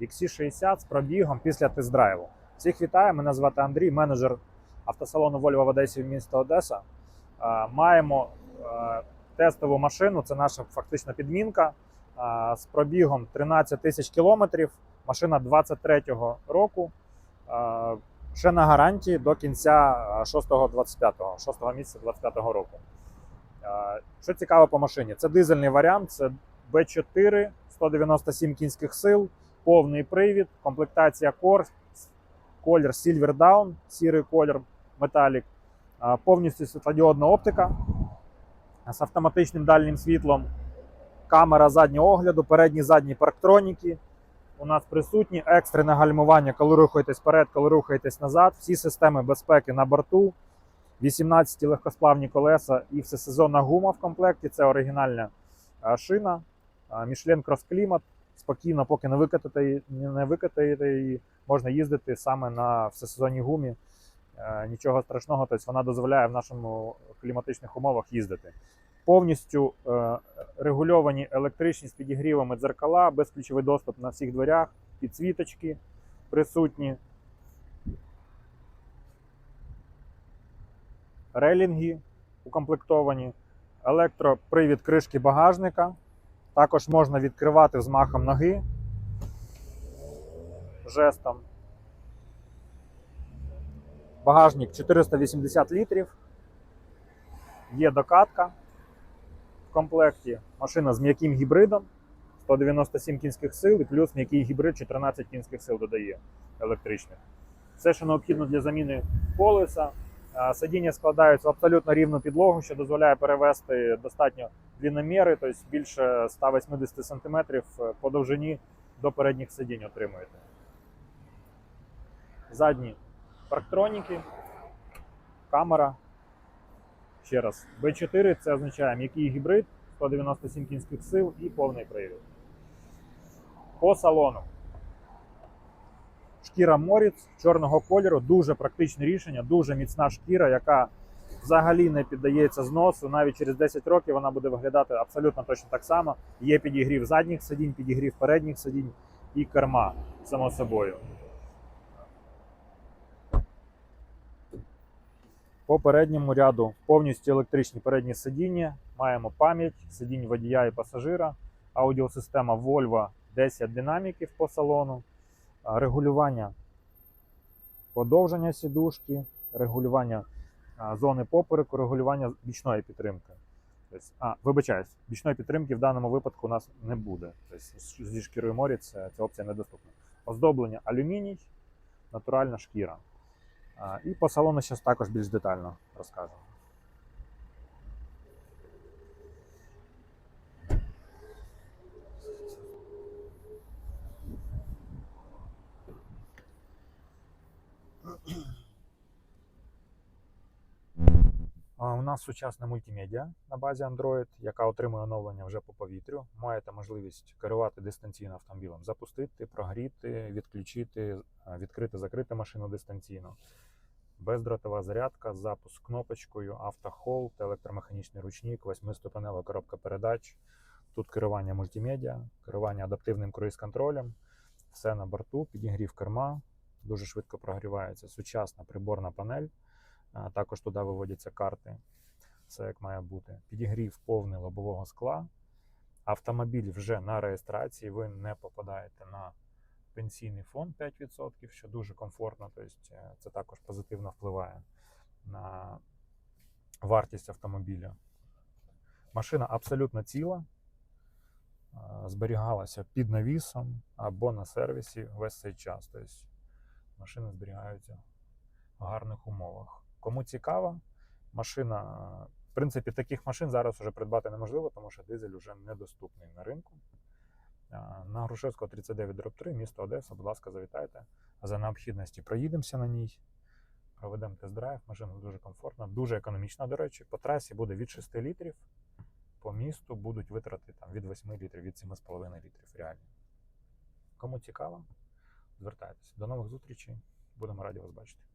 XC60 з пробігом після тест-драйву. Всіх вітаю, мене звати Андрій, менеджер автосалону Volvo в Одесі в місто Одеса. Е, Маємо е, тестову машину, це наша фактично підмінка е, з пробігом 13 тисяч кілометрів. Машина 23-го року. Ще на гарантії до кінця 6-25, 6 місяця 25 року. Що цікаво по машині? Це дизельний варіант, це B4, 197 кінських сил, повний привід, комплектація Core, колір Silver Down, сірий колір Е, повністю світлодіодна оптика з автоматичним дальнім світлом, камера заднього огляду, передні задні парктроніки. У нас присутні екстрене гальмування, коли рухаєтесь вперед, коли рухаєтесь назад. Всі системи безпеки на борту, 18 легкосплавні колеса і всесезонна гума в комплекті. Це оригінальна шина, Michelin Cross Climate. Спокійно, поки не викатаєте, не викатаєте її, можна їздити саме на всесезонній гумі. Е, Нічого страшного, тобто вона дозволяє в нашому кліматичних умовах їздити. Повністю е, регульовані електричні з підігрівами дзеркала, безключовий доступ на всіх дверях, підсвіточки присутні. Релінги укомплектовані, електропривід кришки багажника. Також можна відкривати взмахом ноги жестом. Багажник 480 літрів. Є докатка в комплекті. Машина з м'яким гібридом 197 кінських сил і плюс м'який гібрид 14 кінських сил додає електричних. Все, що необхідно для заміни колеса. А, Сидіння складаються в абсолютно рівну підлогу, що дозволяє перевести достатньо длинноміри, тобто більше 180 см по довжині до передніх сидінь отримуєте. Задні парктроніки, камера. Ще раз, B4 це означає м'який гібрид, 197 кінських сил і повний привід. По салону. Шкіра Моріц чорного кольору, дуже практичне рішення, дуже міцна шкіра, яка взагалі не піддається зносу. Навіть через 10 років вона буде виглядати абсолютно точно так само. Є підігрів задніх сидінь, підігрів передніх сидінь і керма, само собою. По передньому ряду повністю електричні передні сидіння. Маємо пам'ять сидінь водія і пасажира, аудіосистема Volvo 10 динаміків по салону, регулювання подовження сідушки, регулювання зони попереку, регулювання бічної підтримки. Тобто, а, вибачаюсь, бічної підтримки в даному випадку у нас не буде. Тобто, зі шкірою морі це, ця опція недоступна. Оздоблення алюміній, натуральна шкіра. І по салону зараз також більш детально розкажу. Нас сучасна мультимедіа на базі Android, яка отримує оновлення вже по повітрю. Маєте можливість керувати дистанційно автомобілем, запустити, прогріти, відключити, відкрити, закрити машину дистанційно. Бездротова зарядка, запуск кнопочкою, автохолд, електромеханічний ручник, восьмиступенева коробка передач. Тут керування мультимедіа, керування адаптивним круїз-контролем, все на борту, підігрів керма, дуже швидко прогрівається. Сучасна приборна панель. Також туди виводяться карти. Все як має бути. Підігрів повний лобового скла. Автомобіль вже на реєстрації. Ви не попадаєте на пенсійний фонд 5%, що дуже комфортно. Тобто е, це також позитивно впливає на вартість автомобіля. Машина абсолютно ціла, зберігалася під навісом або на сервісі весь цей час. Тобто машини зберігаються в гарних умовах. Кому цікаво, машина, в принципі, таких машин зараз вже придбати неможливо, тому що дизель вже недоступний на ринку. На Грушевського 39 дроб 3, місто Одеса, будь ласка, завітайте. За необхідності проїдемося на ній, проведемо тест-драйв. Машина дуже комфортна, дуже економічна, до речі. По трасі буде від 6 літрів, по місту будуть витрати там, від 8 літрів, від 7,5 літрів реально. Кому цікаво, звертайтеся. До нових зустрічей. Будемо раді вас бачити.